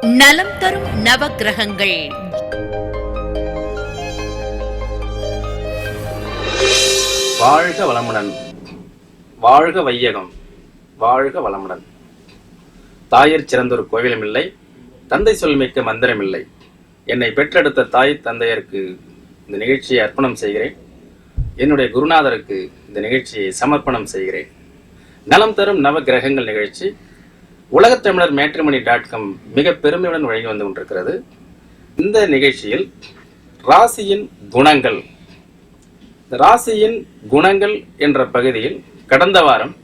நலம் தரும் நவக்கிரகங்கள். வாழ்க வளமுடன். வாழ்க வையகம். வாழ்க வளமுடன். தாயிற் சிறந்தொரு கோவிலும் இல்லை தந்தை சொல்மிக்க மந்திரமில்லை. என்னை பெற்றெடுத்த தாய் தந்தையருக்கு இந்த நிகழ்ச்சியை அர்ப்பணம் செய்கிறேன். என்னுடைய குருநாதருக்கு இந்த நிகழ்ச்சியை சமர்ப்பணம் செய்கிறேன். நலம் தரும் நவ கிரகங்கள் நிகழ்ச்சி. உலகத்தமிழர் மேட்ரிமணி டாட் காம் மிக பெருமையுடன் வழங்கி வந்து கொண்டிருக்கிறது. இந்த நிகழ்ச்சியில் ராசியின் குணங்கள். ராசியின் குணங்கள் என்ற பகுதியில் கடந்த வாரம்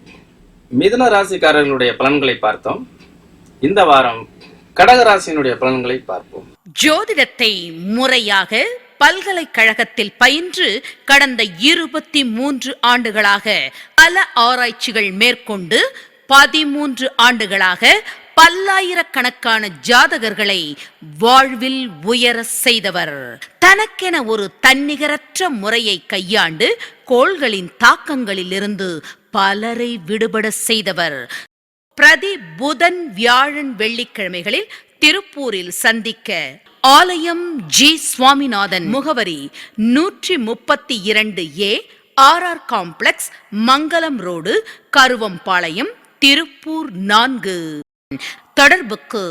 மிதுன ராசிக்காரர்களுடைய பலன்களை பார்த்தோம். இந்த வாரம் கடக ராசியினுடைய பலன்களை பார்ப்போம். ஜோதிடத்தை முறையாக பல்கலைக்கழகத்தில் பயின்று கடந்த இருபத்தி மூன்று ஆண்டுகளாக பல ஆராய்ச்சிகள் மேற்கொண்டு பதிமூன்று ஆண்டுகளாக பல்லாயிரக்கணக்கான ஜாதகர்களை வாழ்வில் உயர செய்தவர். தனக்கென ஒரு தன்னிகரற்ற முறையை கையாண்டு கோள்களின் தாக்கங்களில் இருந்து பலரை விடுபட செய்தவர். பிரதி புதன் வியாழன் வெள்ளிக்கிழமைகளில் திருப்பூரில் சந்திக்க ஆலயம் ஜி. சுவாமிநாதன் முகவரி நூற்றி முப்பத்தி இரண்டு A R R complex Mangalam road Karuvampalayam Tiruppur நான்கு. தொடர்புக்கு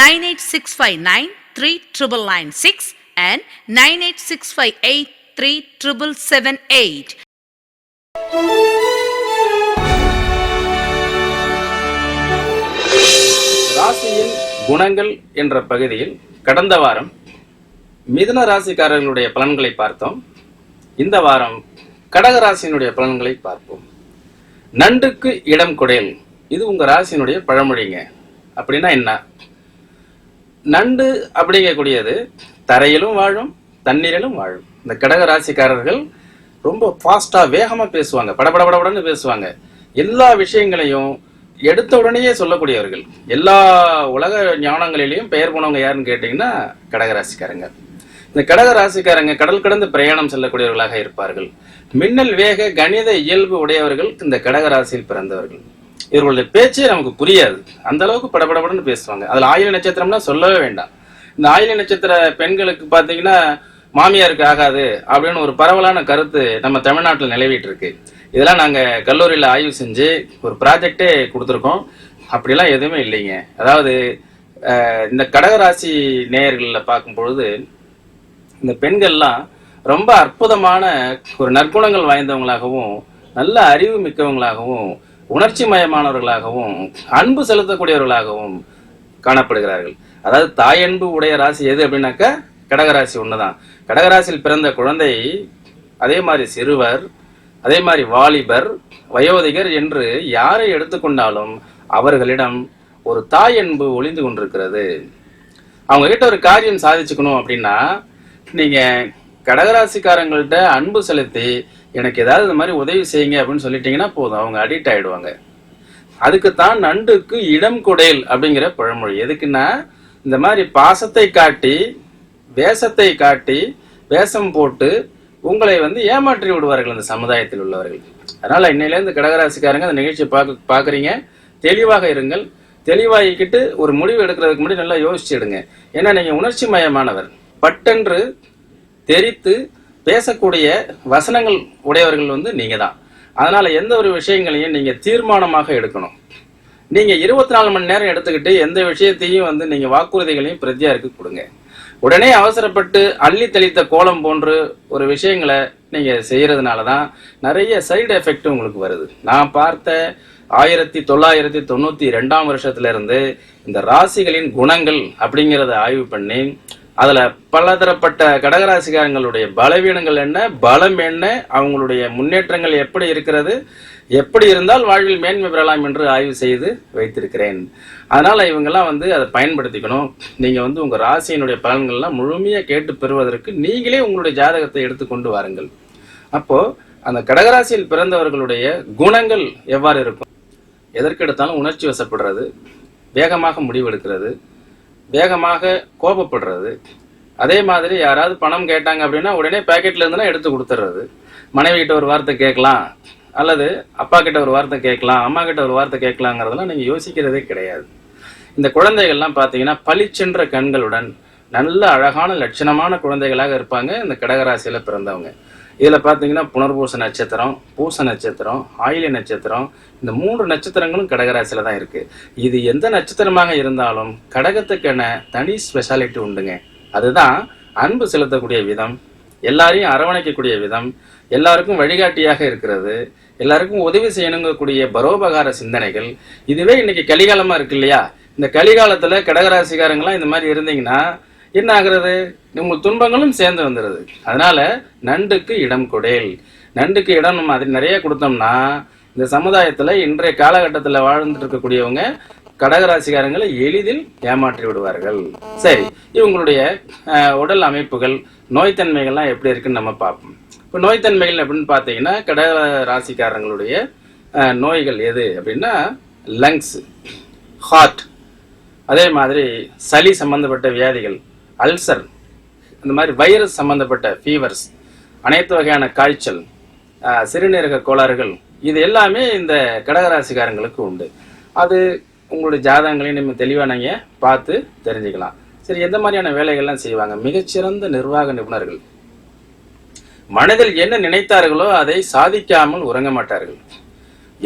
nine eight six five nine three triple nine six and nine eight six five eight three triple seven eight. குணங்கள் என்ற பகுதியில் கடந்த வாரம் மிதுன ராசிக்காரர்களுடைய பலன்களை பார்த்தோம். இந்த வாரம் கடக ராசியினுடைய பலன்களை பார்ப்போம். நண்டுக்கு இடம் குடையல். இது உங்க ராசியினுடைய பழமொழிங்க. அப்படின்னா என்ன? நண்டு அப்படிங்கக்கூடியது தரையிலும் வாழும் தண்ணீரிலும் வாழும். இந்த கடக ராசிக்காரர்கள் ரொம்ப ஃபாஸ்டா வேகமா பேசுவாங்க. படபடபடபடன்னு பேசுவாங்க. எல்லா விஷயங்களையும் எடுத்த உடனேயே சொல்லக்கூடியவர்கள். எல்லா உலக ஞானங்களிலையும் பெயர் போனவங்க யாருன்னு கேட்டீங்கன்னா கடகராசிக்காரங்க. இந்த கடக ராசிக்காரங்க கடல் கடந்து பிரயாணம் செல்லக்கூடியவர்களாக இருப்பார்கள். மின்னல் வேக கணித இயல்பு உடையவர்கள் இந்த கடக ராசியில் பிறந்தவர்கள். இவர்களுடைய பேச்சே நமக்கு புரியாது. அந்த அளவுக்கு படபடபடன்னு பேசுவாங்க. அதுல ஆயில நட்சத்திரம்னா சொல்லவே வேண்டாம். இந்த ஆயில நட்சத்திர பெண்களுக்கு பார்த்தீங்கன்னா மாமியாருக்கு ஆகாது அப்படின்னு ஒரு பரவலான கருத்து நம்ம தமிழ்நாட்டில் நிலவிட்டு இருக்கு. இதெல்லாம் நாங்கள் கல்லூரியில் ஆய்வு செஞ்சு ஒரு ப்ராஜெக்டே கொடுத்துருக்கோம். அப்படிலாம் எதுவுமே இல்லைங்க. அதாவது இந்த கடகராசி நேயர்களில் பார்க்கும் பொழுது இந்த பெண்கள்லாம் ரொம்ப அற்புதமான ஒரு நற்குணங்கள் வாய்ந்தவங்களாகவும் நல்ல அறிவு மிக்கவங்களாகவும் உணர்ச்சி மயமானவர்களாகவும் அன்பு செலுத்தக்கூடியவர்களாகவும் காணப்படுகிறார்கள். அதாவது தாயன்பு உடைய ராசி எது அப்படின்னாக்கா கடகராசி ஒன்று தான் கடகராசியில் பிறந்த குழந்தை அதே மாதிரி சிறுவர் அதே மாதிரி வாலிபர் வயோதிகர் என்று யாரை எடுத்துக்கொண்டாலும் அவர்களிடம் ஒரு தாய் அன்பு ஒளிந்து கொண்டிருக்கிறது. அவங்க கிட்ட ஒரு காரியம் சாதிச்சுக்கணும் அப்படின்னா நீங்க கடகராசிக்காரங்கள்ட்ட அன்பு செலுத்தி எனக்கு ஏதாவது இந்த மாதிரி உதவி செய்யுங்க அப்படின்னு சொல்லிட்டீங்கன்னா போதும் அவங்க அடிக்ட் ஆயிடுவாங்க. அதுக்குத்தான் நண்டுக்கு இடம் குடையல் அப்படிங்கிற பழமொழி. எதுக்குன்னா இந்த மாதிரி பாசத்தை காட்டி வேஷத்தை காட்டி வேஷம் போட்டு உங்களை வந்து ஏமாற்றி விடுவார்கள் அந்த சமுதாயத்தில் உள்ளவர்கள். அதனால இன்னையிலேருந்து கடகராசிக்காரங்க அந்த நிகழ்ச்சியை பார்க்க பார்க்குறீங்க தெளிவாக இருங்கள். தெளிவாகிக்கிட்டு ஒரு முடிவு எடுக்கிறதுக்கு முன்னாடி நல்லா யோசிச்சுடுங்க ஏன்னா நீங்கள் உணர்ச்சி மயமானவர். பட்டென்று தெரித்து பேசக்கூடிய வசனங்கள் உடையவர்கள் வந்து நீங்கள் தான் அதனால் எந்த ஒரு விஷயங்களையும் நீங்கள் தீர்மானமாக எடுக்கணும். நீங்கள் இருபத்தி நாலு மணி நேரம் எடுத்துக்கிட்டு எந்த விஷயத்தையும் வந்து நீங்கள் வாக்குறுதிகளையும் பிரத்தியாருக்கு கொடுங்க. உடனே அவசரப்பட்டு அள்ளி தெளித்த கோலம் போன்று ஒரு விஷயங்களை நீங்கள் செய்கிறதுனால தான் நிறைய சைடு எஃபெக்ட் உங்களுக்கு வருது. நான் பார்த்த ஆயிரத்தி தொள்ளாயிரத்தி தொண்ணூற்றி ரெண்டாம் வருஷத்துல இருந்து இந்த ராசிகளின் குணங்கள் அப்படிங்கிறத ஆய்வு பண்ணி அதுல பலதரப்பட்ட கடகராசிக்காரங்களுடைய பலவீனங்கள் என்ன? பலம் என்ன? அவங்களுடைய முன்னேற்றங்கள் எப்படி இருக்கிறது? எப்படி இருந்தால் வாழ்வில் மேன்மை பெறலாம் என்று ஆய்வு செய்து வைத்திருக்கிறேன். அதனால இவங்கெல்லாம் வந்து அதை பயன்படுத்திக்கணும். நீங்க வந்து உங்க ராசியினுடைய பலன்கள்லாம் முழுமையா கேட்டு பெறுவதற்கு நீங்களே உங்களுடைய ஜாதகத்தை எடுத்துக்கொண்டு வாருங்கள். அப்போ அந்த கடகராசியில் பிறந்தவர்களுடைய குணங்கள் எவ்வாறு இருக்கும்? எதற்கெடுத்தாலும் உணர்ச்சி வசப்படுறது வேகமாக முடிவெடுக்கிறது. வேகமாக கோபப்படுறது. அதே மாதிரி யாராவது பணம் கேட்டாங்க அப்படின்னா உடனே பேக்கெட்ல இருந்துனா எடுத்து கொடுத்துட்றது மனைவி கிட்ட ஒரு வார்த்தை கேட்கலாம். அல்லது அப்பா கிட்ட ஒரு வார்த்தை கேட்கலாம். அம்மா கிட்ட ஒரு வார்த்தை கேட்கலாங்கிறதெல்லாம் நீங்க யோசிக்கிறதே கிடையாது. இந்த குழந்தைகள்லாம் பார்த்தீங்கன்னா பளிச்சென்ற கண்களுடன் நல்ல அழகான லட்சணமான குழந்தைகளாக இருப்பாங்க. இந்த கடகராசியில் பிறந்தவங்க. இதில் பார்த்தீங்கன்னா புனர்பூச நட்சத்திரம் பூச நட்சத்திரம் ஆயில நட்சத்திரம் இந்த மூன்று நட்சத்திரங்களும் கடகராசியில் தான் இருக்குது இது எந்த நட்சத்திரமாக இருந்தாலும் கடகத்துக்கென தனி ஸ்பெஷாலிட்டி உண்டுங்க. அதுதான் அன்பு செலுத்தக்கூடிய விதம் எல்லாரையும் அரவணைக்கக்கூடிய விதம் எல்லாருக்கும் வழிகாட்டியாக இருக்கிறது எல்லாருக்கும் உதவி செய்யணுங்கக்கூடிய பரோபகார சிந்தனைகள். இதுவே இன்னைக்கு கலிகாலமாக இருக்கு இல்லையா? இந்த கலிகாலத்தில் கடகராசிக்காரங்களாம் இந்த மாதிரி இருந்தீங்கன்னா என்ன ஆகிறது உங்கள் துன்பங்களும் சேர்ந்து வந்துடுது அதனால நண்டுக்கு இடம் கொடேல். நண்டுக்கு இடம் நம்ம அது நிறைய கொடுத்தோம்னா இந்த சமுதாயத்தில் இன்றைய காலகட்டத்தில் வாழ்ந்துட்டு இருக்கக்கூடியவங்க கடகராசிக்காரங்களை எளிதில் ஏமாற்றி விடுவார்கள். சரி இவங்களுடைய உடல் அமைப்புகள் நோய்த்தன்மைகள்லாம் எப்படி இருக்குன்னு நம்ம பார்ப்போம். இப்போ நோய்த்தன்மைகள் அப்படின்னு பார்த்தீங்கன்னா கடக ராசிக்காரங்களுடைய நோய்கள் எது அப்படின்னா லங்ஸ் ஹார்ட் அதே மாதிரி சளி சம்பந்தப்பட்ட வியாதிகள். அல்சர் இந்த மாதிரி வைரஸ் சம்பந்தப்பட்ட ஃபீவர்ஸ் அனைத்து வகையான காய்ச்சல் சிறுநீரக கோளாறுகள் இது எல்லாமே இந்த கடகராசிக்காரங்களுக்கு உண்டு. அது உங்களுடைய ஜாதகங்களையும் நம்ம தெளிவாக நீங்கள் பார்த்து தெரிஞ்சுக்கலாம். சரி எந்த மாதிரியான வேலைகள்லாம் செய்வாங்க? மிகச்சிறந்த நிர்வாக நிபுணர்கள். மனதில் என்ன நினைத்தார்களோ அதை சாதிக்காமல் உறங்க மாட்டார்கள்.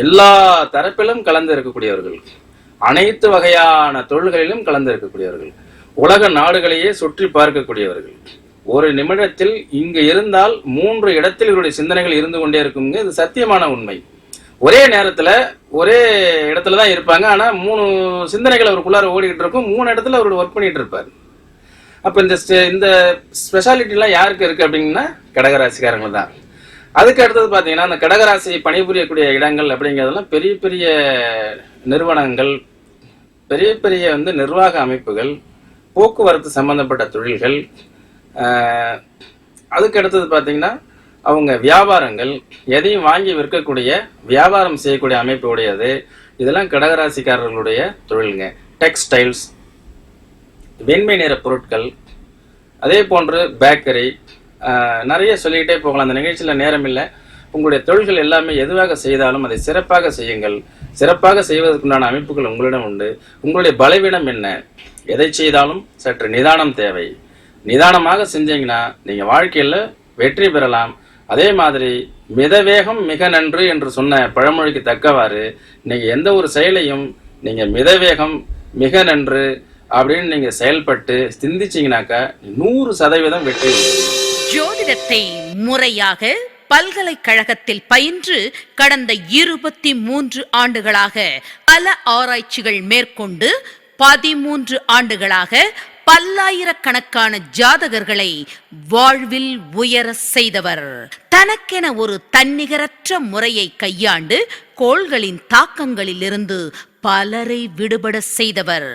எல்லா தரப்பிலும் கலந்து இருக்கக்கூடியவர்கள். அனைத்து வகையான தொழில்களிலும் கலந்து இருக்கக்கூடியவர்கள். உலக நாடுகளையே சுற்றி பார்க்கக்கூடியவர்கள். ஒரு நிமிடத்தில் இங்கு இருந்தால் மூன்று இடத்தில் இவருடைய சிந்தனைகள் இருந்து கொண்டே இருக்குங்க இது சத்தியமான உண்மை. ஒரே நேரத்தில் ஒரே இடத்துல தான் இருப்பாங்க. ஆனால் மூணு சிந்தனைகள் அவருக்குள்ளார ஓடிக்கிட்டு இருக்கும். மூணு இடத்துல அவர் ஒர்க் பண்ணிட்டு இருப்பார். அப்போ இந்த ஸ்டே- இந்த ஸ்பெஷாலிட்டிலாம் யாருக்கு இருக்குது அப்படின்னா கடகராசிக்காரங்க தான். அதுக்கு அடுத்தது பார்த்தீங்கன்னா அந்த கடகராசி பணிபுரியக்கூடிய இடங்கள் அப்படிங்கிறதெல்லாம் பெரிய பெரிய நிறுவனங்கள் பெரிய பெரிய வந்து நிர்வாக அமைப்புகள் போக்குவரத்து சம்பந்தப்பட்ட தொழில்கள் அதுக்கு அடுத்தது பார்த்தீங்கன்னா அவங்க வியாபாரங்கள் எதையும் வாங்கி விற்கக்கூடிய வியாபாரம் செய்யக்கூடிய அமைப்பு உடையது. இதெல்லாம் கடகராசிக்காரர்களுடைய தொழிலுங்க. டெக்ஸ்டைல்ஸ் வெண்மை நிற பொருட்கள் அதே போன்று பேக்கரி நிறைய சொல்லிக்கிட்டே போகலாம். அந்த நிகழ்ச்சியில் நேரம் இல்லை. உங்களுடைய தொழில்கள் எல்லாமே எதுவாக செய்தாலும் அதை சிறப்பாக செய்யுங்கள். சிறப்பாக செய்வதற்குண்டான அமைப்புகள் உங்களிடம் உண்டு. உங்களுடைய பலவீனம் என்ன? எதை செய்தாலும் சற்று நிதானம் தேவை. நிதானமாக செஞ்சீங்கன்னா நீங்கள் வாழ்க்கையில் வெற்றி பெறலாம். அதே மாதிரி மிதவேகம் மிக நன்று என்று சொன்ன பழமொழிக்கு தக்கவாறு நீங்கள் எந்த ஒரு செயலையும் நீங்கள் மிதவேகம் மிக நன்று அப்படின்னு நீங்கள் செயல்பட்டு சிந்திச்சீங்கனாக்கா நூறு சதவீதம் வெற்றி ஜோதிடத்தை முறையாக பல்கலைக்கழகத்தில் பயின்று கடந்த இருபத்தி மூன்று ஆண்டுகளாக பல ஆராய்ச்சிகள் மேற்கொண்டு பதிமூன்று ஆண்டுகளாக பல்லாயிரக்கணக்கான ஜாதகர்களை வாழ்வில் உயர செய்தவர். தனக்கென ஒரு தன்னிகரற்ற முறையை கையாண்டு கோள்களின் தாக்கங்களிலிருந்து பலரை விடுபட செய்தவர்.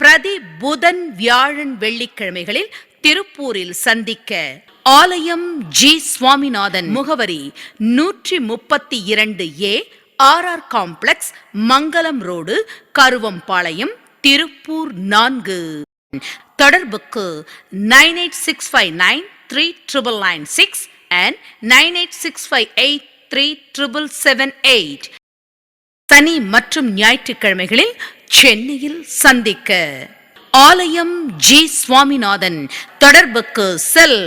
பிரதி புதன் வியாழன் வெள்ளிக்கிழமைகளில் திருப்பூரில் சந்திக்க. ஆலயம் ஜி சுவாமிநாதன் முகவரி நூற்றி முப்பத்தி இரண்டு A R R complex Mangalam road Karuvampalayam Tiruppur நான்கு. தொடர்புக்கு nine eight six five nine three triple nine six and nine eight six five eight three triple seven eight. சனி மற்றும் ஞாயிற்றுக்கிழமைகளில் சென்னையில் சந்திக்க. ஆலயம் ஜி சுவாமிநாதன். தொடர்புக்கு cell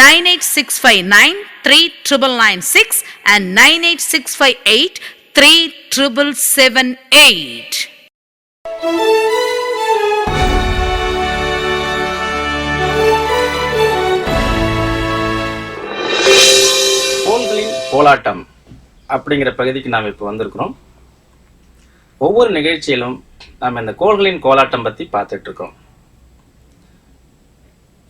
nine eight six five nine three triple nine six and nine eight six five eight three triple seven eight. கோலாட்டம் அப்படிங்கிற பகுதிக்கு நாம் இப்போ வந்திருக்கிறோம். ஒவ்வொரு நிகழ்ச்சியிலும் நாம் இந்த கோள்களின் கோலாட்டம் பற்றி பார்த்துட்டு இருக்கோம்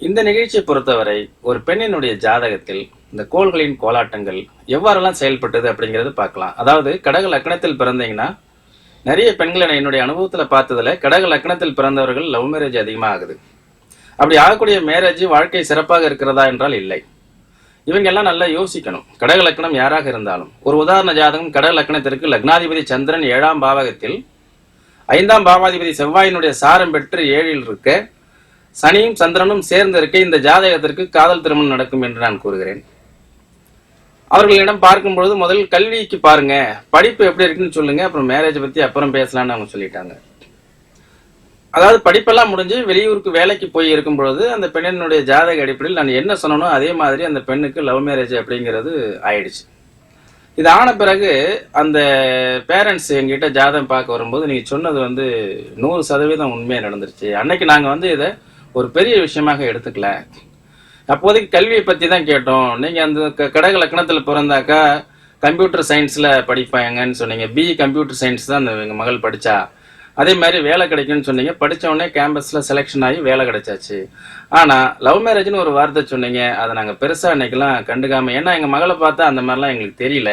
இந்த நிகழ்ச்சியை பொறுத்தவரை ஒரு பெண்ணினுடைய ஜாதகத்தில் இந்த கோள்களின் கோலாட்டங்கள் எவ்வாறெல்லாம் செயல்பட்டது அப்படிங்கிறது பார்க்கலாம். அதாவது கடக லக்னத்தில் பிறந்தீங்கன்னா நிறைய பெண்களை என்னுடைய அனுபவத்தில் பார்த்ததுல கடக லக்னத்தில் பிறந்தவர்கள் லவ் மேரேஜ் அதிகமாக ஆகுது அப்படி ஆகக்கூடிய மேரேஜ் வாழ்க்கை சிறப்பாக இருக்கிறதா என்றால் இல்லை. இவங்க எல்லாம் நல்லா யோசிக்கணும். கடக லக்னம் யாராக இருந்தாலும். ஒரு உதாரண ஜாதகம் கடக லக்னத்திற்கு லக்னாதிபதி சந்திரன் ஏழாம் பாவகத்தில் ஐந்தாம் பாவாதிபதி செவ்வாயினுடைய சாரம் பெற்று ஏழில் இருக்க சனியும் சந்திரனும் சேர்ந்து இருக்க இந்த ஜாதகத்திற்கு காதல் திருமணம் நடக்கும் என்று நான் கூறுகிறேன். அவர்களிடம் பார்க்கும்பொழுது முதல் கல்விக்கு பாருங்க படிப்பு எப்படி இருக்குன்னு சொல்லுங்க அப்புறம் மேரேஜ் பத்தி அப்புறம் பேசலாம்னு அவங்க சொல்லிட்டாங்க. அதாவது படிப்பெல்லாம் முடிஞ்சு வெளியூருக்கு வேலைக்கு போய் இருக்கும் பொழுது அந்த பெண்ணினுடைய ஜாதக அடிப்படையில் நான் என்ன சொன்னனோ அதே மாதிரி அந்த பெண்ணுக்கு லவ் மேரேஜ் அப்படிங்கிறது ஆயிடுச்சு. இது ஆன பிறகு அந்த பேரண்ட்ஸ் எங்கிட்ட ஜாதகம் பார்க்க வரும்போது நீங்க சொன்னது வந்து நூறு சதவீதம் உண்மையாக நடந்துருச்சு. அன்னைக்கு நாங்கள் வந்து இதை ஒரு பெரிய விஷயமாக எடுத்துக்கல. அப்போதைக்கு கல்வியை பற்றி தான் கேட்டோம். நீங்கள் அந்த க- கடக லக்னத்துல பிறந்தாக்கா கம்ப்யூட்டர் சயின்ஸில் படிப்பாங்கன்னு சொன்னீங்க. பிஇ கம்ப்யூட்டர் சயின்ஸ் தான் அந்த எங்கள் மகள் படித்தா அதே மாதிரி வேலை கிடைக்கும்னு சொன்னீங்க. படிச்ச உடனே செலெக்ஷன் ஆகி வேலை கிடைச்சாச்சு. ஆனால் லவ் மேரேஜ்னு ஒரு வார்த்தை சொன்னீங்க. அதை நாங்கள் பெருசாக அன்னைக்கெல்லாம் கண்டுக்காமல் ஏன்னா எங்கள் மகளை பார்த்தா அந்த மாதிரிலாம் எங்களுக்கு தெரியல.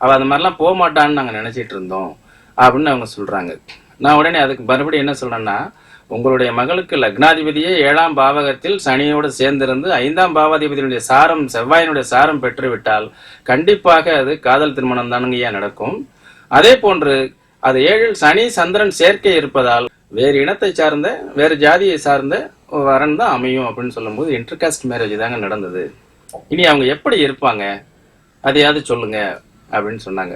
அவள் அந்த மாதிரிலாம் போக மாட்டான்னு நாங்கள் நினச்சிட்டு இருந்தோம் அப்படின்னு அவங்க சொல்கிறாங்க நான் உடனே அதுக்கு மறுபடியும் என்ன சொல்கிறேன்னா உங்களுடைய மகளுக்கு லக்னாதிபதியே ஏழாம் பாவகத்தில் சனியோடு சேர்ந்திருந்து ஐந்தாம் பாவாதிபதியினுடைய சாரம் செவ்வாயினுடைய சாரம் பெற்றுவிட்டால் கண்டிப்பாக அது காதல் திருமணம் தானுங்கய்யா நடக்கும். அதே போன்று அது ஏழில் சனி சந்திரன் சேர்க்கை இருப்பதால் வேறு இனத்தை சார்ந்த வேறு ஜாதியை சார்ந்த வரன் தான் அமையும் அப்படின்னு சொல்லும்போது இன்டர்காஸ்ட் மேரேஜ் தாங்க நடந்தது. இனி அவங்க எப்படி இருப்பாங்க? அதையாவது சொல்லுங்க அப்படின்னு சொன்னாங்க.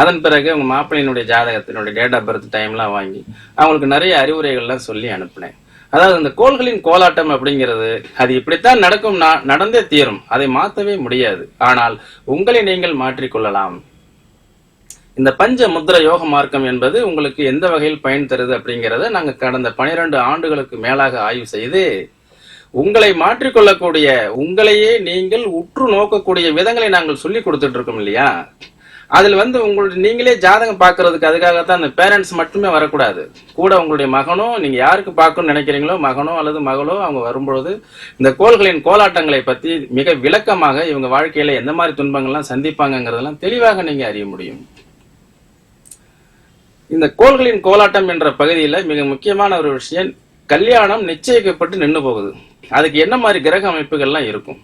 அதன் பிறகு அவங்க மாப்பிள்ளையினுடைய ஜாதகத்தினுடைய டேட் ஆஃப் பர்த் டைம்லாம் வாங்கி அவங்களுக்கு நிறைய அறிவுரைகள்லாம் சொல்லி அனுப்பினேன். அதாவது இந்த கோள்களின் கோலாட்டம் அப்படிங்கிறது அது இப்படித்தான் நடக்கும்னா நடந்தே தீரும். அதை மாற்றவே முடியாது. ஆனால் உங்களை நீங்கள் மாற்றிக்கொள்ளலாம். இந்த பஞ்ச முத்திர யோக மார்க்கம் என்பது உங்களுக்கு எந்த வகையில் பயன் தருது அப்படிங்கிறத நாங்கள் கடந்த பனிரெண்டு ஆண்டுகளுக்கு மேலாக ஆய்வு செய்து உங்களை மாற்றிக்கொள்ளக்கூடிய உங்களையே நீங்கள் உற்று நோக்கக்கூடிய விதங்களை நாங்கள் சொல்லி கொடுத்துட்டு இருக்கோம் இல்லையா? அதில் வந்து உங்களுடைய நீங்களே ஜாதகம் பார்க்கறதுக்கு அதுக்காகத்தான் அந்த பேரண்ட்ஸ் மட்டுமே வரக்கூடாது. கூட உங்களுடைய மகனோ நீங்கள் யாருக்கு பார்க்கணும்னு நினைக்கிறீங்களோ மகனோ அல்லது மகளோ அவங்க வரும்பொழுது இந்த கோள்களின் கோலாட்டங்களை பற்றி மிக விளக்கமாக இவங்க வாழ்க்கையில் எந்த மாதிரி துன்பங்கள்லாம் சந்திப்பாங்கங்கிறதெல்லாம் தெளிவாக நீங்கள் அறிய முடியும். இந்த கோள்களின் கோலாட்டம் என்ற பகுதியில் மிக முக்கியமான ஒரு விஷயம் கல்யாணம் நிச்சயிக்கப்பட்டு நின்று போகுது. அதுக்கு என்ன மாதிரி கிரக அமைப்புகள்லாம் இருக்கும்?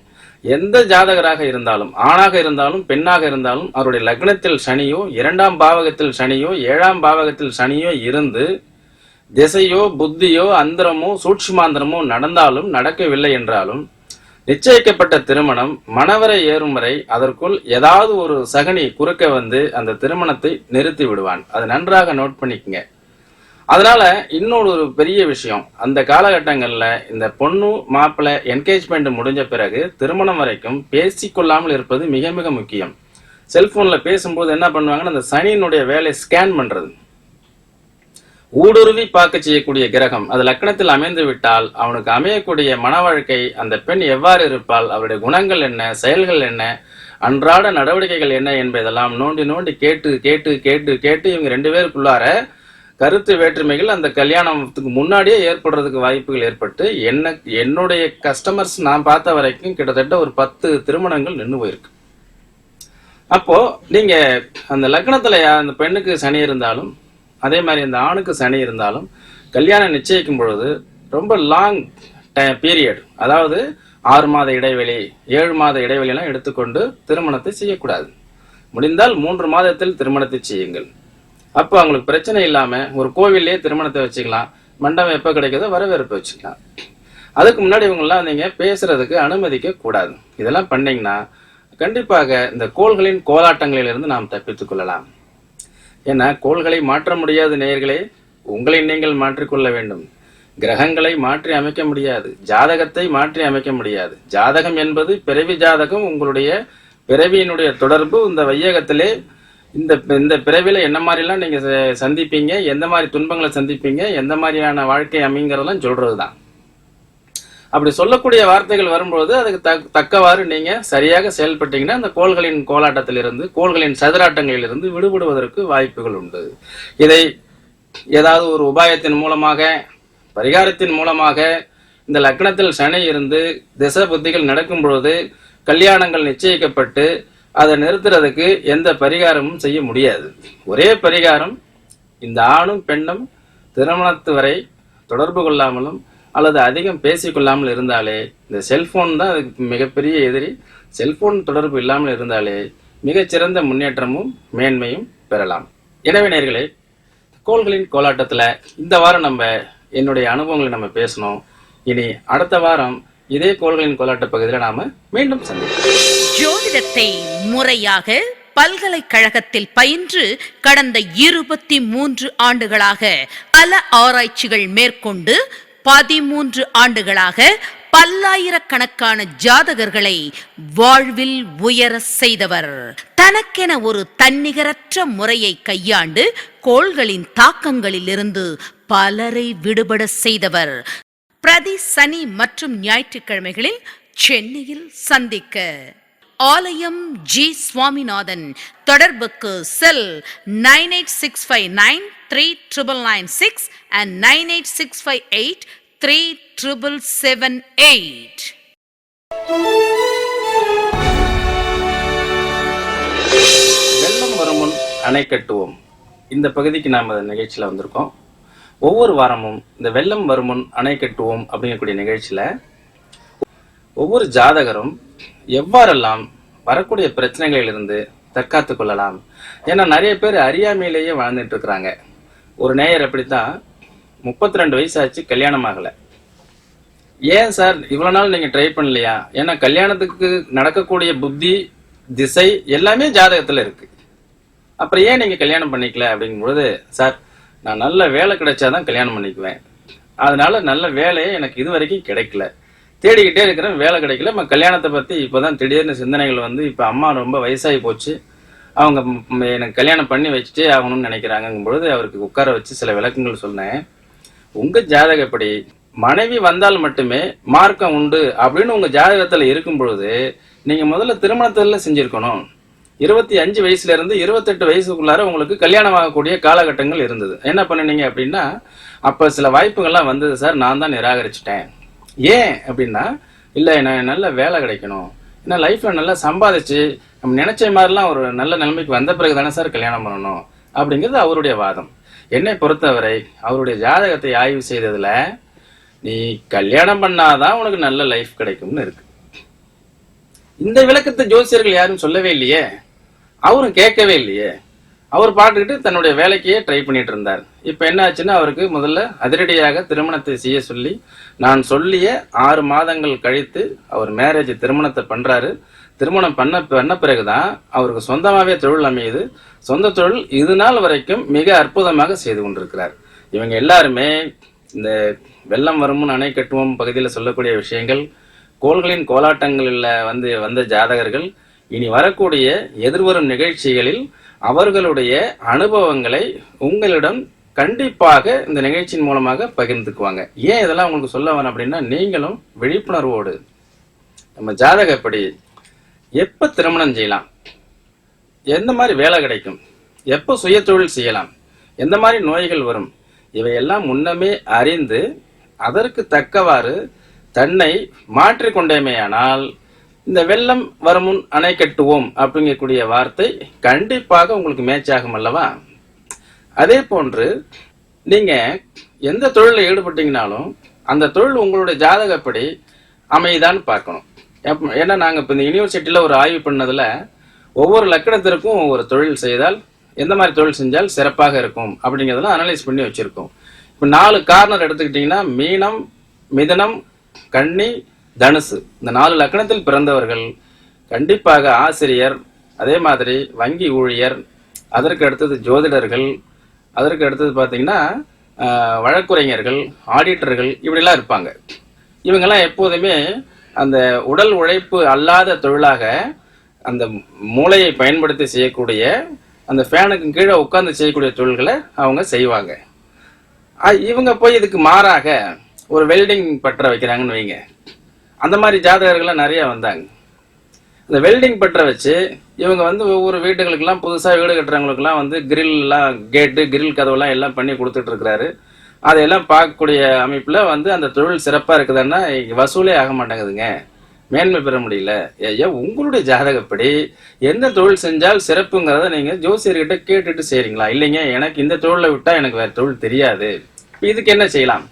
எந்த ஜாதகராக இருந்தாலும் ஆணாக இருந்தாலும் பெண்ணாக இருந்தாலும் அவருடைய லக்னத்தில் சனியோ இரண்டாம் பாவகத்தில் சனியோ ஏழாம் பாவகத்தில் சனியோ இருந்து திசையோ புத்தியோ அந்தரமோ சூட்சுமாந்திரமோ நடந்தாலும் நடக்கவில்லை என்றாலும் நிச்சயிக்கப்பட்ட திருமணம் மணவரை ஏறும் வரை அதற்குள் ஏதாவது ஒரு சகனி குறுக்க வந்து அந்த திருமணத்தை நிறுத்தி விடுவான். அது நன்றாக நோட் பண்ணிக்கங்க. அதனால இன்னொரு ஒரு பெரிய விஷயம். அந்த காலகட்டங்களில் இந்த பொண்ணு மாப்பிள்ளை என்கேஜ்மெண்ட் முடிஞ்ச பிறகு திருமணம் வரைக்கும் பேசிக்கொள்ளாமல் இருப்பது மிக மிக முக்கியம். செல்போனில் பேசும்போது என்ன பண்ணுவாங்கன்னா அந்த சனியினுடைய வேலை ஸ்கேன் பண்ணுறது ஊடுருவி பார்க்க செய்யக்கூடிய கிரகம். அது லக்னத்தில் அமைந்து விட்டால் அவனுக்கு அமையக்கூடிய மன வாழ்க்கை அந்த பெண் எவ்வாறு இருப்பால் அவருடைய குணங்கள் என்ன செயல்கள் என்ன அன்றாட நடவடிக்கைகள் என்ன என்பதெல்லாம் நோண்டி நோண்டி கேட்டு கேட்டு கேட்டு கேட்டு இவங்க ரெண்டு பேருக்குள்ளார கருத்து வேற்றுமைகள் அந்த கல்யாணத்துக்கு முன்னாடியே ஏற்படுறதுக்கு வாய்ப்புகள் ஏற்பட்டு என்ன என்னுடைய கஸ்டமர்ஸ் நான் பார்த்த வரைக்கும் கிட்டத்தட்ட ஒரு பத்து திருமணங்கள் நின்று போயிருக்கு. அப்போ நீங்க அந்த லக்னத்துல அந்த பெண்ணுக்கு சனி இருந்தாலும் அதே மாதிரி இந்த ஆணுக்கு சனி இருந்தாலும் கல்யாணம் நிச்சயிக்கும் பொழுது ரொம்ப லாங் பீரியட் அதாவது ஆறு மாத இடைவெளி ஏழு மாத இடைவெளியெல்லாம் எடுத்துக்கொண்டு திருமணத்தை செய்யக்கூடாது. முடிந்தால் மூன்று மாதத்தில் திருமணத்தை செய்யுங்கள். அப்போ அவங்களுக்கு பிரச்சனை இல்லாமல் ஒரு கோவில்லையே திருமணத்தை வச்சுக்கலாம். மண்டபம் எப்போ கிடைக்குதோ வரவேற்பு வச்சுக்கலாம். அதுக்கு முன்னாடி இவங்கெல்லாம் நீங்கள் பேசுறதுக்கு அனுமதிக்க கூடாது. இதெல்லாம் பண்ணிங்கன்னா கண்டிப்பாக இந்த கோள்களின் கோலாட்டங்களிலிருந்து நாம் தப்பித்துக் கொள்ளலாம். ஏன்னா கோள்களை மாற்ற முடியாத நேயர்களே. உங்களை நீங்கள் மாற்றிக்கொள்ள வேண்டும். கிரகங்களை மாற்றி அமைக்க முடியாது. ஜாதகத்தை மாற்றி அமைக்க முடியாது. ஜாதகம் என்பது பிறவி ஜாதகம். உங்களுடைய பிறவியினுடைய தொடர்பு இந்த வையகத்திலே. இந்த இந்த பிறவியில் என்ன மாதிரிலாம் நீங்கள் ச- சந்திப்பீங்க? எந்த மாதிரி துன்பங்களை சந்திப்பீங்க? எந்த மாதிரியான வாழ்க்கை அமைங்கிறதெல்லாம் சொல்கிறது தான் அப்படி சொல்லக்கூடிய வார்த்தைகள் வரும்போது அதுக்கு தக்- தக்கவாறு நீங்க சரியாக செயல்பட்டீங்கன்னா அந்த கோள்களின் கோலாட்டத்திலிருந்து கோள்களின் சதுராட்டங்களிலிருந்து விடுபடுவதற்கு வாய்ப்புகள் உண்டு. இதை ஏதாவது ஒரு உபாயத்தின் மூலமாக பரிகாரத்தின் மூலமாக இந்த லக்னத்தில் சனி இருந்து திசை புத்திகள் நடக்கும் பொழுது கல்யாணங்கள் நிச்சயிக்கப்பட்டு அதை நிறுத்துறதுக்கு எந்த பரிகாரமும் செய்ய முடியாது. ஒரே பரிகாரம் இந்த ஆணும் பெண்ணும் திருமணத்து வரை தொடர்பு கொள்ளாமலும் அல்லது அதிகம் பேசிக்கொள்ளாமல் இருந்தாலே இந்த செல்போன் தான் அதுக்கு மிகப்பெரிய எதிரி. செல்போன் தொடர்பு இல்லாமல் இருந்தாலே மிகச்சிறந்த முன்னேற்றமும் மேன்மையும் பெறலாம். எனவே நேர்களே கோள்களின் கோலாட்டத்தில் இந்த வாரம் நம்ம என்னுடைய அனுபவங்களை நம்ம பேசணும். இனி அடுத்த வாரம் இதே கோள்களின் கோலாட்ட பகுதியில் நாம மீண்டும் சந்திப்போம். ஜோதிடத்தை முறையாக பல்கலைக்கழகத்தில் பயின்று கடந்த இருபத்தி மூன்று ஆண்டுகளாக பல ஆராய்ச்சிகள் மேற்கொண்டு பதிமூன்று ஆண்டுகளாக பல்லாயிரக்கணக்கான ஜாதகர்களை வாழ்வில் உயர செய்தவர். தனக்கென ஒரு தன்னிகரற்ற முறையை கையாண்டு கோள்களின் தாக்கங்களிலிருந்து பலரை விடுபட செய்தவர். பிரதி சனி மற்றும் ஞாயிற்றுக்கிழமைகளில் சென்னையில் சந்திக்க. ஆலயம் ஜி. சுவாமிநாதன் தொடர்புக்கு cell nine eight six five nine three triple nine six and nine eight six five eight three triple seven eight வெள்ளம் வருமுன் அணை கட்டுவோம். இந்த பகுதிக்கு நாம் அந்த நிகழ்ச்சியில் வந்திருக்கோம். ஒவ்வொரு வாரமும் இந்த வெள்ளம் வருமுன் அணை கட்டுவோம் அப்படிங்கக்கூடிய நிகழ்ச்சியில் ஒவ்வொரு ஜாதகரும் எவ்வாறெல்லாம் வரக்கூடிய பிரச்சனைகளிலிருந்து தற்காத்து கொள்ளலாம். ஏன்னா நிறைய பேர் அறியாமையிலேயே வாழ்ந்துட்டு இருக்கிறாங்க. ஒரு நேயர் அப்படித்தான் முப்பத்தி ரெண்டு வயசு ஆச்சு கல்யாணம் ஆகலை. ஏன் சார் இவ்வளவு நாள் நீங்க ட்ரை பண்ணலையா? ஏன்னா கல்யாணத்துக்கு நடக்கக்கூடிய புத்தி திசை எல்லாமே ஜாதகத்துல இருக்கு. அப்புறம் ஏன் நீங்க கல்யாணம் பண்ணிக்கல அப்படிங்கும்பொழுது சார் நான் நல்ல வேலை கிடைச்சாதான் கல்யாணம் பண்ணிக்குவேன். அதனால நல்ல வேலையே எனக்கு இது வரைக்கும் கிடைக்கல. தேடிக்கிட்டே இருக்கிறேன் வேலை கிடைக்கல. நம்ம கல்யாணத்தை பத்தி இப்போதான் திடீர்னு சிந்தனைகள் வந்து இப்போ அம்மா ரொம்ப வயசாகி போச்சு. அவங்க எனக்கு கல்யாணம் பண்ணி வச்சுட்டு ஆகணும்னு நினைக்கிறாங்கும் பொழுது அவருக்கு உட்கார வச்சு சில விளக்கங்கள் சொன்னேன். உங்க ஜாதகப்படி மனைவி வந்தால் மட்டுமே மார்க்கம் உண்டு அப்படின்னு உங்க ஜாதகத்துல இருக்கும் பொழுது நீங்க முதல்ல திருமணத்துல செஞ்சிருக்கணும். இருபத்தி அஞ்சு வயசுல இருந்து இருபத்தெட்டு வயசுக்குள்ளார உங்களுக்கு கல்யாணம் ஆகக்கூடிய காலகட்டங்கள் இருந்தது. என்ன பண்ணுனீங்க அப்படின்னா அப்ப சில வாய்ப்புகள்லாம் வந்தது சார் நான் தான் நிராகரிச்சிட்டேன். ஏன் அப்படின்னா இல்லை நான் நல்ல வேலை கிடைக்கணும். ஏன்னா லைஃப்ல நல்லா சம்பாதிச்சு நம்ம நினைச்ச மாதிரிலாம் ஒரு நல்ல நிலைமைக்கு வந்த பிறகு தானே சார் கல்யாணம் பண்ணணும் அப்படிங்கிறது அவருடைய வாதம். என்னை பொறுத்தவரை அவருடைய ஜாதகத்தை ஆய்வு செய்ததுல நீ கல்யாணம் பண்ணாதான் உனக்கு நல்ல லைஃப் கிடைக்கும்னு இருக்கு. இந்த விளக்கத்தை ஜோசியர்கள் யாரும் சொல்லவே இல்லையே? அவரும் கேட்கவே இல்லையே? அவர் பாட்டுக்கிட்டு தன்னுடைய வேலைக்கையே ட்ரை பண்ணிட்டு இருந்தார். இப்போ என்ன ஆச்சுன்னா அவருக்கு முதல்ல அதிரடியாக திருமணத்தை செய்ய சொல்லி நான் சொல்லிய ஆறு மாதங்கள் கழித்து அவர் மேரேஜ் திருமணத்தை பண்றாரு. திருமணம் பண்ண பண்ண பிறகுதான் அவருக்கு சொந்தமாகவே தொழில் அமையுது. சொந்த தொழில் இது நாள் வரைக்கும் மிக அற்புதமாக செய்து கொண்டிருக்கிறார். இவங்க எல்லாருமே இந்த வெள்ளம் வருமுன் அணை கட்டுவோம் பகுதியில் சொல்லக்கூடிய விஷயங்கள் கோள்களின் கோலாட்டங்களில் வந்து வந்த ஜாதகர்கள் இனி வரக்கூடிய எதிர்வரும் நிகழ்ச்சிகளில் அவர்களுடைய அனுபவங்களை உங்களிடம் கண்டிப்பாக இந்த நிகழ்ச்சியின் மூலமாக பகிர்ந்துக்குவாங்க. ஏன் இதெல்லாம் உங்களுக்கு சொல்ல வரேன் அப்படின்னா நீங்களும் விழிப்புணர்வோடு நம்ம ஜாதகப்படி எப்ப திருமணம் செய்யலாம்? எந்த மாதிரி வேலை கிடைக்கும்? எப்போ சுயதொழில் செய்யலாம்? எந்த மாதிரி நோய்கள் வரும்? இவையெல்லாம் முன்னமே அறிந்து அதற்கு தக்கவாறு தன்னை மாற்றிக்கொண்டேமேயானால் இந்த வெள்ளம் வருமுன் அணை கட்டுவோம் அப்படிங்கக்கூடிய வார்த்தை கண்டிப்பாக உங்களுக்கு மேட்ச் ஆகும் அல்லவா? அதே போன்று நீங்க எந்த தொழிலில் ஈடுபட்டீங்கனாலும் அந்த தொழில் உங்களுடைய ஜாதகப்படி அமையுதான்னு பார்க்கணும். ஏன்னா நாங்கள் இப்போ இந்த யூனிவர்சிட்டியில் ஒரு ஆய்வு பண்ணதில் ஒவ்வொரு லக்கணத்திற்கும் ஒரு தொழில் செய்தால் எந்த மாதிரி தொழில் செஞ்சால் சிறப்பாக இருக்கும் அப்படிங்கிறதெல்லாம் அனலைஸ் பண்ணி வச்சுருக்கோம். இப்போ நாலு கார்னர் எடுத்துக்கிட்டிங்கன்னா மீனம் மிதனம் கன்னி தனுசு. இந்த நாலு லக்கணத்தில் பிறந்தவர்கள் கண்டிப்பாக ஆசிரியர் அதே மாதிரி வங்கி ஊழியர் அதற்கு அடுத்தது ஜோதிடர்கள் அதற்கு அடுத்தது பார்த்தீங்கன்னா வழக்குரைஞர்கள் ஆடிட்டர்கள் இப்படிலாம் இருப்பாங்க. இவங்கெல்லாம் எப்போதுமே அந்த உடல் உழைப்பு அல்லாத தொழிலாக அந்த மூளையை பயன்படுத்தி செய்யக்கூடிய அந்த ஃபேனுக்கு கீழே உட்காந்து செய்யக்கூடிய தொழில்களை அவங்க செய்வாங்க. இவங்க போய் இதுக்கு மாறாக ஒரு வெல்டிங் பற்ற வைக்கிறாங்கன்னு வைங்க. அந்த மாதிரி ஜாதகர்கள்லாம் நிறைய வந்தாங்க. இந்த வெல்டிங் பற்ற வச்சு இவங்க வந்து ஒவ்வொரு வீட்டுகளுக்கெல்லாம் புதுசாக வீடு கட்டுறவங்களுக்குலாம் வந்து கிரில்லாம் கேட்டு கிரில் கதவுலாம் எல்லாம் பண்ணி கொடுத்துட்டு இருக்கிறாரு. அதையெல்லாம் பார்க்கக்கூடிய அமைப்பில் வந்து அந்த தொழில் சிறப்பாக இருக்குதுன்னா வசூலே ஆக மாட்டேங்குதுங்க. மேன்மை பெற முடியல. ஐயா உங்களுடைய ஜாதகப்படி எந்த தொழில் செஞ்சால் சிறப்புங்கிறத நீங்கள் ஜோசியர்கிட்ட கேட்டுட்டு செய்றீங்களா? இல்லைங்க எனக்கு இந்த தொழிலை விட்டால் எனக்கு வேறு தொழில் தெரியாது. இதுக்கு என்ன செய்யலாம்?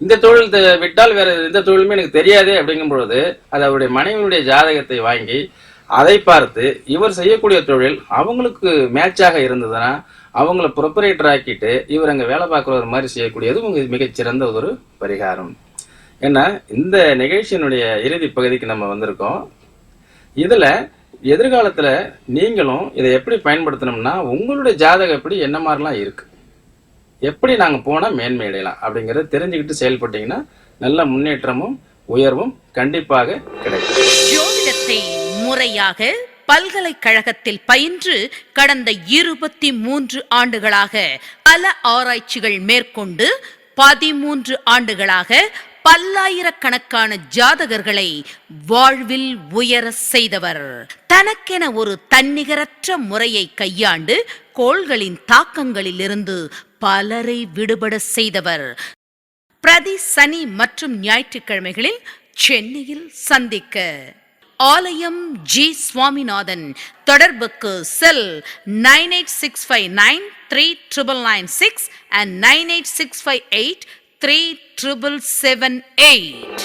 இந்த தொழில் விட்டால் வேற எந்த தொழிலுமே எனக்கு தெரியாதே அப்படிங்கும் பொழுது அது அவருடைய மனைவியுடைய ஜாதகத்தை வாங்கி அதை பார்த்து இவர் செய்யக்கூடிய தொழில் அவங்களுக்கு மேட்சாக இருந்ததுன்னா அவங்கள ப்ரொப்பரேட்டர் ஆக்கிட்டு இவர் அங்கே வேலை பார்க்குற மாதிரி செய்யக்கூடியது உங்க மிகச்சிறந்த ஒரு பரிகாரம். ஏன்னா இந்த நிகழ்ச்சியினுடைய இறுதி பகுதிக்கு நம்ம வந்திருக்கோம். இதில் எதிர்காலத்தில் நீங்களும் இதை எப்படி பயன்படுத்தணும்னா உங்களுடைய ஜாதகம் எப்படி என்ன மாதிரிலாம் இருக்குது எப்படி நாங்கள் போனால் மேன்மை அடையலாம்? அப்படிங்கிறத தெரிஞ்சுக்கிட்டு செயல்பட்டீங்கன்னா நல்ல முன்னேற்றமும் உயர்வும் கண்டிப்பாக கிடைக்கும். முறையாக பல்கலைக்கழகத்தில் பயின்று கடந்த இருபத்தி மூன்று ஆண்டுகளாக பல ஆராய்ச்சிகள் மேற்கொண்டு பதிமூன்று ஆண்டுகளாக பல்லாயிரக்கணக்கான ஜாதகர்களை வாழ்வில் உயர செய்தவர். தனக்கென ஒரு தன்னிகரற்ற முறையை கையாண்டு கோள்களின் தாக்கங்களிலிருந்து பலரை விடுபட செய்தவர். பிரதி சனி மற்றும் ஞாயிற்றுக்கிழமைகளில் சென்னையில் சந்திக்க. ஆலயம் ஜி சுவாமிநாதன் தொடர்புக்கு cell nine eight six five nine three triple nine six and nine eight six five eight three triple seven eight.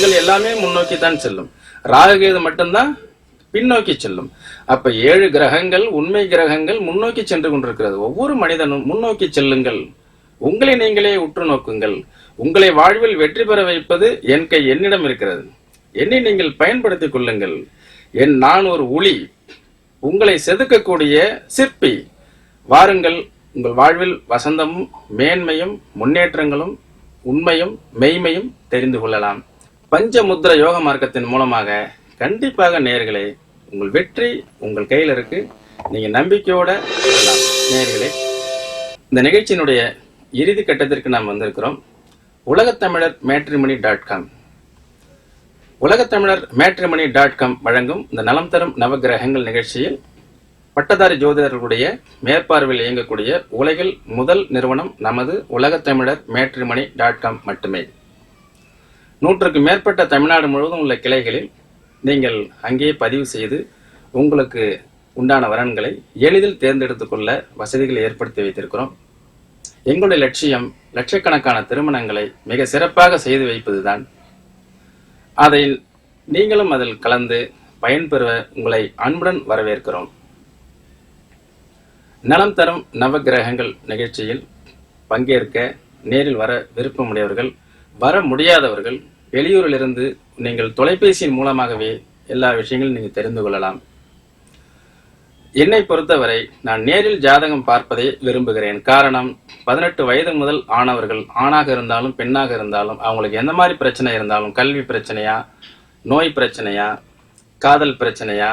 கிரகங்கள் எல்லாமே முன்னோக்கி தான் செல்லும். ராககேது மட்டும்தான் பின்னோக்கி செல்லும். அப்ப ஏழு கிரகங்கள் உண்மை கிரகங்கள் முன்னோக்கி சென்று கொண்டிருக்கிறது. ஒவ்வொரு மனிதனும் முன்னோக்கி செல்லுங்கள். உங்களை நீங்களே உற்று நோக்குங்கள். உங்களை வாழ்வில் வெற்றி பெற வைப்பது என் கை என்னிடம் இருக்கிறது. என்னை நீங்கள் பயன்படுத்திக் கொள்ளுங்கள். என் நான் ஒரு உளி உங்களை செதுக்கக்கூடிய சிற்பி. வாருங்கள் உங்கள் வாழ்வில் வசந்தமும் மேன்மையும் முன்னேற்றங்களும் உண்மையும் மெய்மையும் தெரிந்து கொள்ளலாம். பஞ்சமுத்ர யோக மார்க்கத்தின் மூலமாக கண்டிப்பாக நேர்களே உங்கள் வெற்றி உங்கள் கையில் இருக்கு. நீங்க நம்பிக்கையோட நேர்களை நேர்களே. இந்த நிகழ்ச்சியினுடைய இறுதி கட்டத்திற்கு நாம் வந்திருக்கிறோம். Ulagathamizhar matrimony dot com. Ulagathamizhar matrimony dot com வழங்கும் இந்த நலம் தரும் நவகிரகங்கள் நிகழ்ச்சியில் பட்டதாரி ஜோதிடர்களுடைய மேற்பார்வையில் இயங்கக்கூடிய உலகில் முதல் நிறுவனம் நமது உலகத்தமிழர் மேட்ரிமணி டாட் காம் மட்டுமே. நூற்றுக்கு மேற்பட்ட தமிழ்நாடு முழுவதும் உள்ள கிளைகளில் நீங்கள் அங்கே பதிவு செய்து உங்களுக்கு உண்டான வரன்களை எளிதில் தேர்ந்தெடுத்துக்கொள்ள வசதிகளை ஏற்படுத்தி வைத்திருக்கிறோம். எங்களுடைய லட்சியம் லட்சக்கணக்கான திருமணங்களை மிக சிறப்பாக செய்து வைப்பதுதான் அதை நீங்களும் அதில் கலந்து பயன்பெற உங்களை அன்புடன் வரவேற்கிறோம். நலம் தரும் நவகிரகங்கள் நிகழ்ச்சியில் பங்கேற்க நேரில் வர விருப்பமுடையவர்கள் வர முடியாதவர்கள் வெளியூரிலிருந்து நீங்கள் தொலைபேசியின் மூலமாகவே எல்லா விஷயங்களும் நீங்கள் தெரிந்து கொள்ளலாம். என்னை பொறுத்தவரை நான் நேரில் ஜாதகம் பார்ப்பதை விரும்புகிறேன். காரணம் பதினெட்டு வயது முதல் ஆனவர்கள் ஆணாக இருந்தாலும் பெண்ணாக இருந்தாலும் அவங்களுக்கு எந்த மாதிரி பிரச்சனை இருந்தாலும் கல்வி பிரச்சனையா நோய் பிரச்சனையா காதல் பிரச்சனையா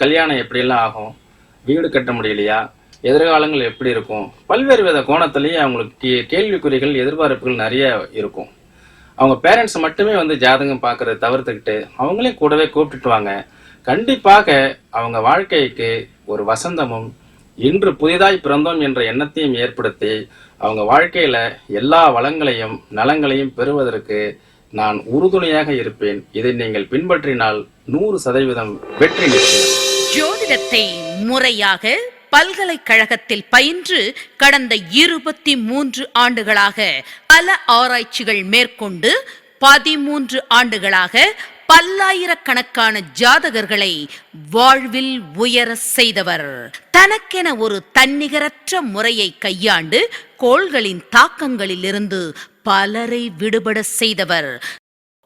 கல்யாணம் எப்படியெல்லாம் ஆகும் வீடு கட்ட முடியலையா எதிர்காலங்கள் எப்படி இருக்கும் பல்வேறு வித கோணத்திலேயே அவங்களுக்கு கேள்விக்குறிகள் எதிர்பார்ப்புகள் நிறைய இருக்கும். அவங்க பேரண்ட்ஸ் மட்டுமே வந்து ஜாதகம் பார்க்கறத தவிர்த்துக்கிட்டு அவங்களையும் கூடவே கூப்பிட்டுட்டு வாங்க. கண்டிப்பாக அவங்க வாழ்க்கைக்கு ஒரு வசந்தமும் இன்று புதிதாய் பிறந்தோம் என்ற எண்ணத்தையும் ஏற்படுத்தி அவங்க வாழ்க்கையில எல்லா வளங்களையும் நலங்களையும் பெறுவதற்கு நான் உறுதுணையாக இருப்பேன். இதை நீங்கள் பின்பற்றினால் நூறு சதவீதம் வெற்றி நிச்சயம். ஜோதிடத்தை முறையாக பல்கலைக்கழகத்தில் பயின்று கடந்த இருபத்தி மூன்று ஆண்டுகளாக பல ஆராய்ச்சிகள் மேற்கொண்டு பதிமூன்று ஆண்டுகளாக பல்லாயிரக்கணக்கான ஜாதகர்களை வாழ்வில் உயர செய்தவர். தனக்கென ஒரு தன்னிகரற்ற முறையை கையாண்டு கோள்களின் தாக்கங்களிலிருந்து பலரை விடுபட செய்தவர்.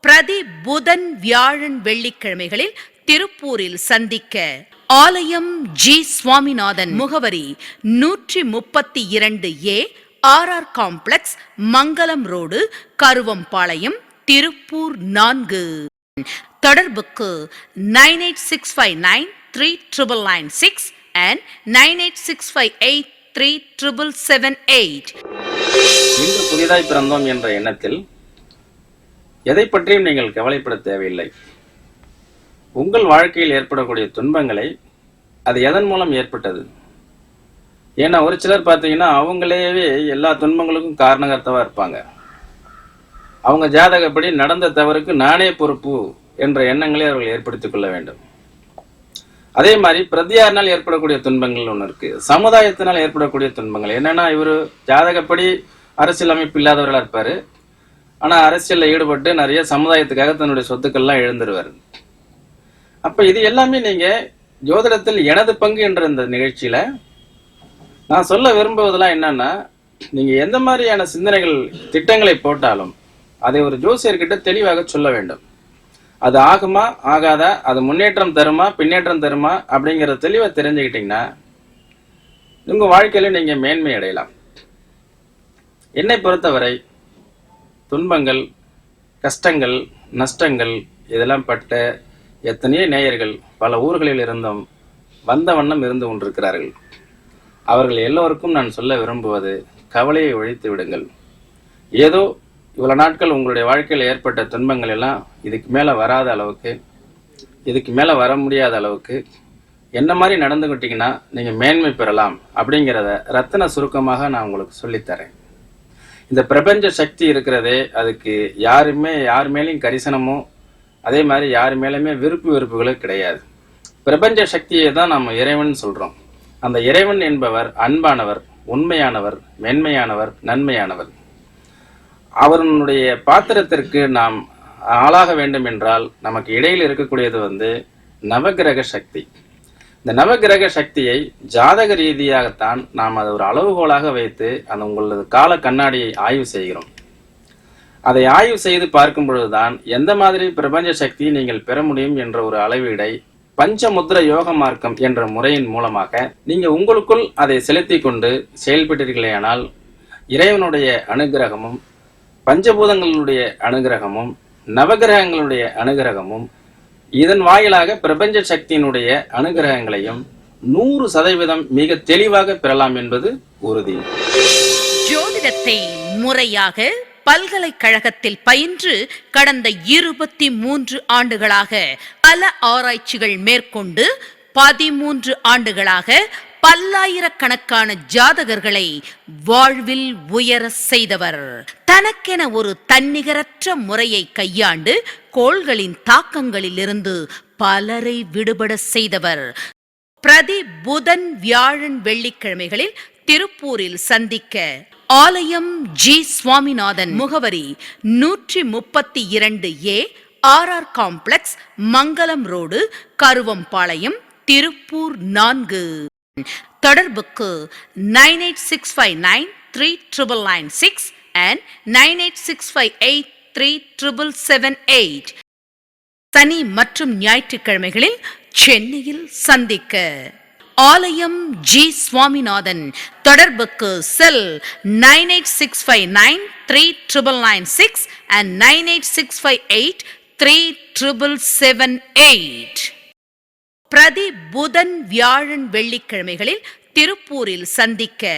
பிரதி புதன் வியாழன் வெள்ளிக்கிழமைகளில் திருப்பூரில் சந்திக்க. ஆலயம் ஜி சுவாமிநாதன் முகவரி நூற்றி முப்பத்தி இரண்டு A R R complex Mangalam road Karuvampalayam Tiruppur நான்கு. தொடர்புக்கு nine eight six five nine three triple nine six and nine eight six five eight three triple seven eight. இன்று புதிதாய் பிறந்தோம் என்ற எண்ணத்தில் எதை பற்றியும் நீங்கள் கவலைப்பட தேவையில்லை. உங்கள் வாழ்க்கையில் ஏற்படக்கூடிய துன்பங்களை அது எதன் மூலம் ஏற்பட்டது? ஏன்னா ஒரு சிலர் பார்த்தீங்கன்னா அவங்களேவே எல்லா துன்பங்களுக்கும் காரணகர்த்தவா இருப்பாங்க. அவங்க ஜாதகப்படி நடந்த தவறுக்கு நானே பொறுப்பு என்ற எண்ணங்களை அவர்கள் ஏற்படுத்திக் கொள்ள வேண்டும். அதே மாதிரி பிரதியாரினால் ஏற்படக்கூடிய துன்பங்கள் ஒன்று இருக்கு. சமுதாயத்தினால் ஏற்படக்கூடிய துன்பங்கள். என்னன்னா இவர் ஜாதகப்படி அரசியல் அமைப்பு இல்லாதவர்களாக இருப்பார். ஆனால் அரசியலில் ஈடுபட்டு நிறைய சமுதாயத்துக்காக தன்னுடைய சொத்துக்கள்லாம் எழுந்துருவார். அப்போ இது எல்லாமே நீங்கள் ஜோதிடத்தில் எனது பங்கு என்ற இந்த நிகழ்ச்சியில் நான் சொல்ல விரும்புவதெல்லாம் என்னன்னா நீங்கள் எந்த மாதிரியான சிந்தனைகள் திட்டங்களை போட்டாலும் அதை ஒரு ஜோசியர்கிட்ட தெளிவாக சொல்ல வேண்டும். அது ஆகுமா ஆகாதா அது முன்னேற்றம் தருமா பின்னேற்றம் தருமா அப்படிங்கிற தெளிவை தெரிஞ்சுக்கிட்டீங்கன்னா உங்கள் வாழ்க்கையில் நீங்கள் மேன்மை அடையலாம். என்னை பொறுத்தவரை துன்பங்கள் கஷ்டங்கள் நஷ்டங்கள் இதெல்லாம் பட்ட எத்தனையோ நேயர்கள் பல ஊர்களில் இருந்தும் வந்த வண்ணம் இருந்து கொண்டிருக்கிறார்கள். அவர்கள் எல்லோருக்கும் நான் சொல்ல விரும்புவது கவலையை ஒழித்து விடுங்கள். ஏதோ இவ்வளோ நாட்கள் உங்களுடைய வாழ்க்கையில் ஏற்பட்ட துன்பங்கள் எல்லாம் இதுக்கு மேலே வராத அளவுக்கு இதுக்கு மேலே வர முடியாத அளவுக்கு என்ன மாதிரி நடந்துக்கிட்டிங்கன்னா நீங்கள் மேன்மை பெறலாம் அப்படிங்கிறத ரத்தின சுருக்கமாக நான் உங்களுக்கு சொல்லித்தரேன். இந்த பிரபஞ்ச சக்தி இருக்கிறதே அதுக்கு யாருமே யார் மேலேயும் கரிசனமோ அதே மாதிரி யார் மேலேயுமே விருப்பு வெறுப்புகளும் கிடையாது. பிரபஞ்ச சக்தியை தான் நம்ம இறைவன் சொல்கிறோம் அந்த இறைவன் என்பவர் அன்பானவர் உண்மையானவர் மென்மையானவர் நன்மையானவர். அவருடைய பாத்திரத்திற்கு நாம் ஆளாக வேண்டும் என்றால் நமக்கு இடையில் இருக்கக்கூடியது வந்து நவகிரக சக்தி. இந்த நவகிரக சக்தியை ஜாதக ரீதியாகத்தான் நாம் அதை ஒரு அளவுகோலாக வைத்து அந்த உங்களது கால கண்ணாடியை ஆய்வு செய்கிறோம். அதை ஆய்வு செய்து பார்க்கும் பொழுதுதான் எந்த மாதிரி பிரபஞ்ச சக்தியை நீங்கள் பெற முடியும் என்ற ஒரு அளவீடை பஞ்சமுத்திர யோக மார்க்கம் என்ற முறையின் மூலமாக நீங்கள் உங்களுக்குள் அதை செலுத்தி கொண்டு செயல்பட்டீர்களேயானால் இறைவனுடைய அனுகிரகமும் பஞ்சபூதங்களுடைய அனுகிரகமும் நவகிரகங்களுடைய அனுகிரகமும் இதன் வாயிலாக பிரபஞ்ச சக்தியினுடைய அனுகிரகங்களையும் நூறு சதவீதம் மிக தெளிவாக பெறலாம் என்பது உறுதி. ஜோதிடத்தை முறையாக பல்கலைக்கழகத்தில் பயின்று கடந்த இருபத்தி மூன்று ஆண்டுகளாக பல ஆராய்ச்சிகள் மேற்கொண்டு பதிமூன்று ஆண்டுகளாக பல்லாயிரக்கணக்கான ஜாதகர்களை வாழ்வில் உயர செய்தவர். தனக்கென ஒரு தன்னிகரற்ற முறையை கையாண்டு கோள்களின் தாக்கங்களிலிருந்து பலரை விடுபட செய்தவர். பிரதி புதன் வியாழன் வெள்ளிக்கிழமைகளில் திருப்பூரில் சந்திக்க. ஆலயம் ஜி சுவாமிநாதன் முகவரி நூற்றி முப்பத்தி இரண்டு A R R complex Mangalam road Karuvampalayam Tiruppur நான்கு. தொடர்புக்கு nine eight six five nine three triple nine six and nine eight six five eight three triple seven eight. சனி மற்றும் ஞாயிற்றுக்கிழமைகளில் சென்னையில் சந்திக்க. ஆலயம் ஜி சுவாமிநாதன் தொடர்புக்கு cell nine eight six five nine three triple nine six and nine eight six five eight three triple seven eight. பிரதி புதன் வியாழன் வெள்ளிக்கிழமைகளில் திருப்பூரில் சந்திக்க.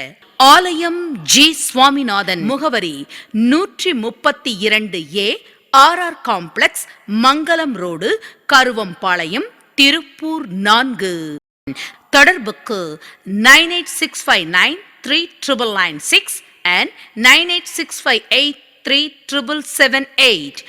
ஆலயம் ஜி. சுவாமிநாதன் முகவரி நூற்றி முப்பத்தி இரண்டு A R R complex Mangalam road Karuvampalayam Tiruppur நான்கு. தொடர்புக்கு nine eight six five nine three triple nine six and nine eight six five eight three triple seven eight.